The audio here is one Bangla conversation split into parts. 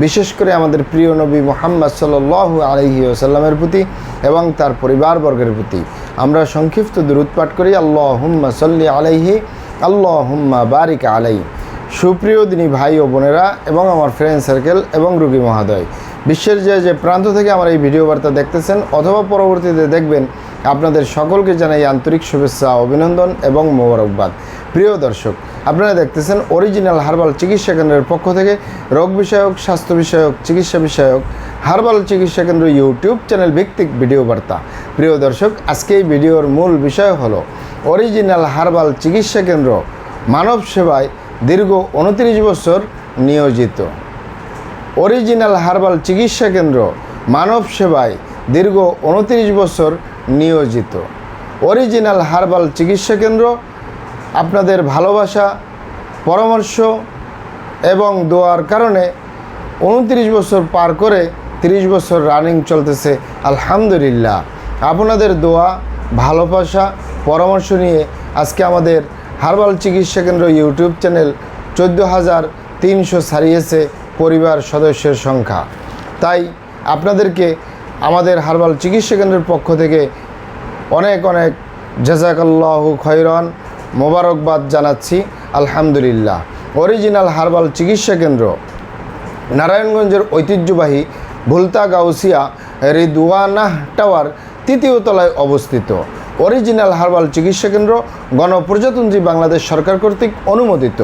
বিশেষ করে আমাদের প্রিয় নবী মোহাম্মদ সাল আলহি ওসাল্লামের প্রতি এবং তার পরিবারবর্গের প্রতি। আমরা সংক্ষিপ্ত দুরুদ পাঠ করি আল্লাহ হুম্মা সাল্লি আলাইহি আল্লাহ হুম্মা বারিক আলাই। সুপ্রিয় দিনী ভাই ও বোনেরা এবং আমার ফ্রেন্ড সার্কেল এবং রুগী মহাদয়, বিশ্বের যে যে প্রান্ত থেকে আমার এই ভিডিও বার্তা দেখতেছেন অথবা পরবর্তীতে দেখবেন আপনাদের সকলকে জানাই আন্তরিক শুভেচ্ছা, অভিনন্দন এবং মোবারকবাদ। প্রিয় দর্শক, আপনারা দেখতেছেন অরিজিনাল হার্বাল চিকিৎসা কেন্দ্রের পক্ষ থেকে রোগ বিষয়ক, স্বাস্থ্য বিষয়ক, চিকিৎসা বিষয়ক হার্বাল চিকিৎসা কেন্দ্র ইউটিউব চ্যানেল ভিত্তিক ভিডিও বার্তা। প্রিয় দর্শক, আজকে এই ভিডিওর মূল বিষয় হলো অরিজিনাল হার্বাল চিকিৎসা কেন্দ্র মানব সেবায় দীর্ঘ উনত্রিশ বছর নিয়োজিত। অরিজিনাল হার্বাল চিকিৎসা কেন্দ্র মানব সেবায় দীর্ঘ উনত্রিশ বছর নিয়োজিত। অরিজিনাল হার্বাল চিকিৎসা কেন্দ্র, আপনাদের ভালোবাসা, পরামর্শ এবং দোয়ার কারণে উনত্রিশ বছর পার করে 30 বছর রানিং চলতেছে, আলহামদুলিল্লাহ। আপনাদের দোয়া, ভালোবাসা, পরামর্শ নিয়ে আজকে আমাদের হার্বাল চিকিৎসা কেন্দ্র ইউটিউব চ্যানেল চোদ্দ হাজার তিনশো ছাড়িয়েছে পরিবার সদস্যের সংখ্যা। তাই আপনাদেরকে আমাদের হারবাল চিকিৎসা কেন্দ্রের পক্ষ থেকে অনেক অনেক জাজাকাল্লাহু খৈরন মোবারকবাদ জানাচ্ছি, আলহামদুলিল্লাহ। অরিজিনাল হারবাল চিকিৎসা কেন্দ্র নারায়ণগঞ্জের ঐতিহ্যবাহী ভুলতা গাউসিয়া রিদুয়ানাহ টাওয়ার তৃতীয় তলায় অবস্থিত। অরিজিনাল হার্বাল চিকিৎসা কেন্দ্র গণপ্রজাতন্ত্রী বাংলাদেশ সরকার কর্তৃক অনুমোদিত।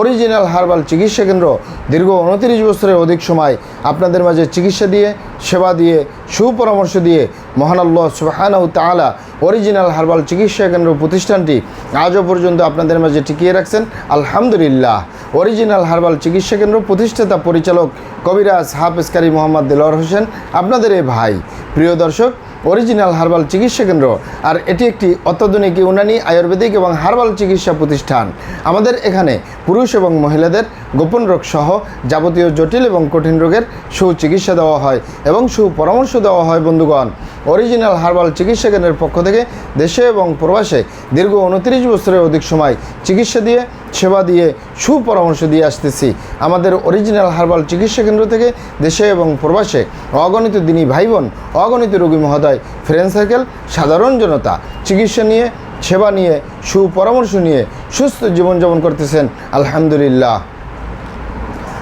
অরিজিনাল হার্বাল চিকিৎসা কেন্দ্র দীর্ঘ উনত্রিশ বছরের অধিক সময় আপনাদের মাঝে চিকিৎসা দিয়ে, সেবা দিয়ে, সুপরামর্শ দিয়ে মহান আল্লাহ সুবাহানাউ তালা অরিজিনাল হার্বাল চিকিৎসা কেন্দ্র প্রতিষ্ঠানটি আজও পর্যন্ত আপনাদের মাঝে টিকিয়ে রাখছেন। আলহামদুলিল্লাহ। অরিজিনাল হার্বাল চিকিৎসা কেন্দ্র প্রতিষ্ঠাতা পরিচালক কবিরাজ হাফ হাফেজকারী মোহাম্মদ দিলওয়ার হোসেন, আপনাদের এই ভাই। প্রিয় দর্শক অরিজিনাল হার্বাল চিকিৎসা কেন্দ্র। আর এটি একটি অত্যাধুনিক ইউনানি আয়ুর্বেদিক এবং হার্বাল চিকিৎসা প্রতিষ্ঠান। আমাদের এখানে পুরুষ এবং মহিলাদের গোপন রোগ সহ যাবতীয় জটিল এবং কঠিন রোগের সুচিকিৎসা দেওয়া হয় এবং সুপরামর্শ দেওয়া হয় বন্ধুগণ। অরিজিনাল হার্বাল চিকিৎসা কেন্দ্রের পক্ষ থেকে দেশে এবং প্রবাসে দীর্ঘ উনত্রিশ বছরের অধিক সময় চিকিৎসা দিয়ে, সেবা দিয়ে, সুপরামর্শ দিয়ে আসতেছি। আমাদের অরিজিনাল হার্বাল চিকিৎসা কেন্দ্র থেকে দেশে এবং প্রবাসে অগণিত দিনী ভাই বোন অগণিত রোগী মহোদয় ফ্রেন্ড সার্কেল সাধারণ জনতা চিকিৎসা নিয়ে, সেবা নিয়ে, সুপরামর্শ নিয়ে সুস্থ জীবনযাপন করতেছেন। আলহামদুলিল্লাহ।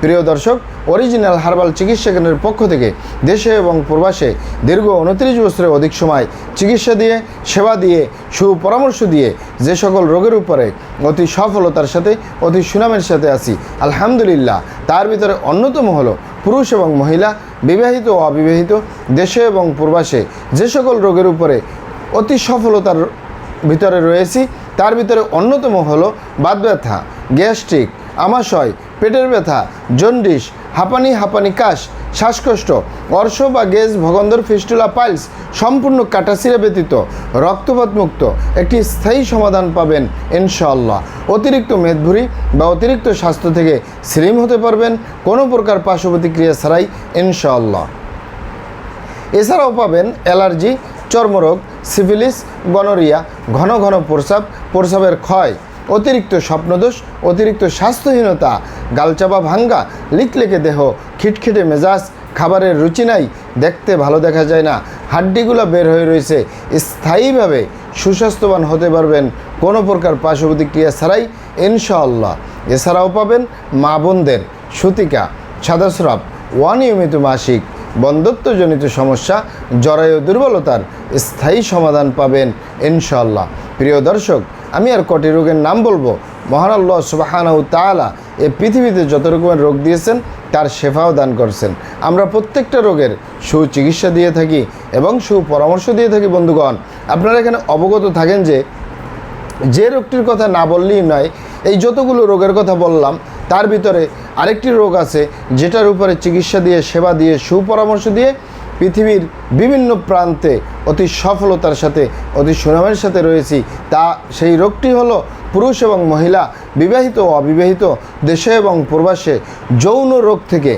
প্রিয় দর্শক অরিজিনাল হার্বাল চিকিৎসা কেন্দ্রের পক্ষ থেকে দেশে এবং প্রবাসে দীর্ঘ উনত্রিশ বছরের অধিক সময় চিকিৎসা দিয়ে, সেবা দিয়ে, সুপরামর্শ দিয়ে যে সকল রোগের উপরে অতি সফলতার সাথে, অতি সুনামের সাথে আছি, আলহামদুলিল্লাহ। তার ভিতরে অন্যতম হলো পুরুষ এবং মহিলা, বিবাহিত ও অবিবাহিত, দেশে এবং প্রবাসে যে সকল রোগের উপরে অতি সফলতার ভিতরে রয়েছি, তার ভিতরে অন্যতম হলো বাত ব্যথা, গ্যাস্ট্রিক, আমাশয় পেটের ব্যথা জন্ডিস হাঁপানি হাঁপানি, কাশ, শ্বাসকষ্ট, অর্শ বা গেজ, ভগন্দর ফিস্টুলা পাইলস সম্পূর্ণ কাটাসিরা ব্যতীত রক্তপাত মুক্ত। একটি স্থায়ী সমাধান পাবেন ইনশাআল্লাহ। অতিরিক্ত মেদভুরি বা অতিরিক্ত স্বাস্থ্য থেকে স্লিম হতে পারবেন, কোনো প্রকার পার্শ্ব প্রতিক্রিয়া ছাড়াই ইনশাআল্লাহ। এছাড়াও পাবেন অ্যালার্জি, চর্মরোগ, সিভিলিস, গনোরিয়া, ঘন ঘন প্রস্রাব, প্রস্রাবের ক্ষয়। অতিরিক্ত স্বপ্নদোষ, অতিরিক্ত স্বাস্থ্যহীনতা, গালচাপা ভাঙ্গা, লিকলেকে দেহ, খিটখিটে মেজাজ, খাবারের রুচি নাই, দেখতে ভালো দেখা যায় না, হাড্ডিগুলো বের হয়ে রয়েছে। স্থায়ীভাবে সুস্বাস্থ্যবান হতে পারবেন কোনো প্রকার পার্শ্ব প্রতিক্রিয়া ছাড়াই, ইনশাআল্লাহ। এছাড়াও পাবেন মা বোনদের সুতিকা সাদাস্রাব অনিয়মিত মাসিক বন্ধত্বজনিত সমস্যা, জরায়ু দুর্বলতার স্থায়ী সমাধান পাবেন ইনশাল্লাহ প্রিয় দর্শক আমি আর কটি রোগের নাম বলব? মহান আল্লাহ সুবাহানাউ তালা এ পৃথিবীতে যত রকমের রোগ দিয়েছেন, তার সেফাও দান করছেন। আমরা প্রত্যেকটা রোগের সুচিকিৎসা দিয়ে থাকি এবং সুপরামর্শ দিয়ে থাকি, বন্ধুগণ। আপনারা এখানে অবগত থাকেন যে যে রোগটির কথা না বললেই নয়, এই যতগুলো রোগের কথা বললাম, তার ভিতরে আরেকটি রোগ আছে, যেটার উপরে চিকিৎসা দিয়ে, সেবা দিয়ে, সুপরামর্শ দিয়ে পৃথিবীর বিভিন্ন প্রান্তে অতি সফলতার সাথে, অতি সুনামের সাথে রয়েছি। তা, সেই রোগটি হলো পুরুষ এবং মহিলা, বিবাহিত ও অবিবাহিত, দেশে এবং প্রবাসে, যৌন রোগ থেকে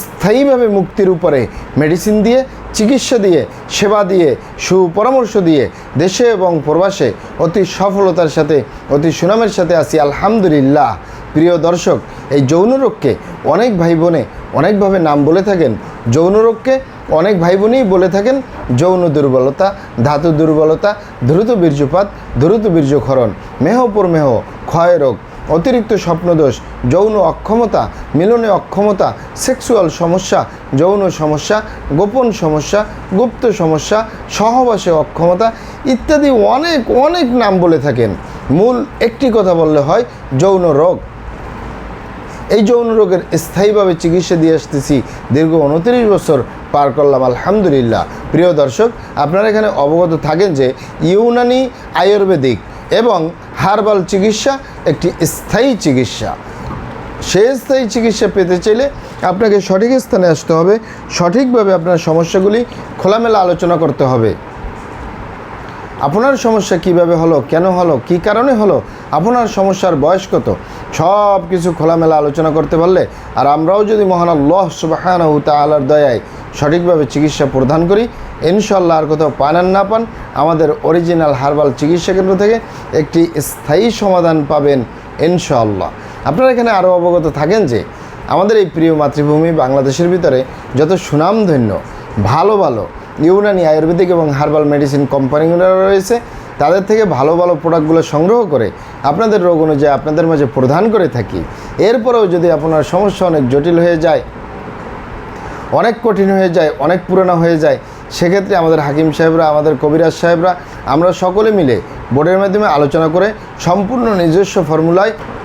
স্থায়ীভাবে মুক্তির উপরে মেডিসিন দিয়ে, চিকিৎসা দিয়ে, সেবা দিয়ে, সুপরামর্শ দিয়ে দেশে এবং প্রবাসে অতি সফলতার সাথে, অতি সুনামের সাথে আসি আলহামদুলিল্লাহ। প্রিয় দর্শক, এই যৌন রোগকে অনেক ভাই বোনে অনেকভাবে নাম বলে থাকেন। যৌন রোগকে অনেক ভাই বোনই বলে থাকেন যৌন দুর্বলতা, ধাতু দুর্বলতা, দ্রুত বীর্যপাত, দ্রুত বীর্যক্ষরণ মেহপুর মেহ, ক্ষয় রোগ, অতিরিক্ত স্বপ্নদোষ, যৌন অক্ষমতা, মিলনে অক্ষমতা, সেক্সুয়াল সমস্যা, যৌন সমস্যা, গোপন সমস্যা, গুপ্ত সমস্যা, সহবাসে অক্ষমতা ইত্যাদি অনেক অনেক নাম বলে থাকেন। মূল একটি কথা বললে হয় যৌন রোগ। এই যৌন রোগের স্থায়ীভাবে চিকিৎসা দিয়ে আসতেছি। দীর্ঘ উনত্রিশ বছর পার করলাম, আলহামদুলিল্লাহ। প্রিয় দর্শক, আপনারা এখানে অবগত থাকেন যে ইউনানি আয়ুর্বেদিক এবং হার্বাল চিকিৎসা একটি স্থায়ী চিকিৎসা। সেই স্থায়ী চিকিৎসা পেতে চাইলে আপনাকে সঠিক স্থানে আসতে হবে। সঠিকভাবে আপনার সমস্যাগুলি খোলামেলা আলোচনা করতে হবে। আপনার সমস্যা কীভাবে হলো, কেন হলো, কি কারণে হলো, আপনার সমস্যার বয়স কত সব কিছু খোলামেলা আলোচনা করতে পারলে, আর আমরাও যদি মহান আল্লাহ সুবাহানহু তালার দয়ায় সঠিকভাবে চিকিৎসা প্রদান করি ইনশাল্লাহ আর কোথাও পান আর না পান, আমাদের অরিজিনাল হার্বাল চিকিৎসা কেন্দ্র থেকে একটি স্থায়ী সমাধান পাবেন ইনশাল্লাহ আপনারা এখানে আরও অবগত থাকেন যে, আমাদের এই প্রিয় মাতৃভূমি বাংলাদেশের ভিতরে যত সুনামধন্য, ভালো ভালো ইউনানি আয়ুর্বেদিক এবং হার্বাল মেডিসিন কোম্পানিগুলো রয়েছে তাদের থেকে ভালো ভালো প্রোডাক্টগুলো সংগ্রহ করে আপনাদের রোগ অনুযায়ী আপনাদের মাঝে প্রদান করে থাকি। এরপরেও যদি আপনার সমস্যা অনেক জটিল হয়ে যায়, অনেক কঠিন হয়ে যায়, অনেক পুরনো হয়ে যায়, সেক্ষেত্রে আমাদের হাকিম সাহেবরা, আমাদের কবিরাজ সাহেবরা, আমরা সকলে মিলে বোর্ডের মাধ্যমে আলোচনা করে সম্পূর্ণ নিজস্ব ফর্মুলায়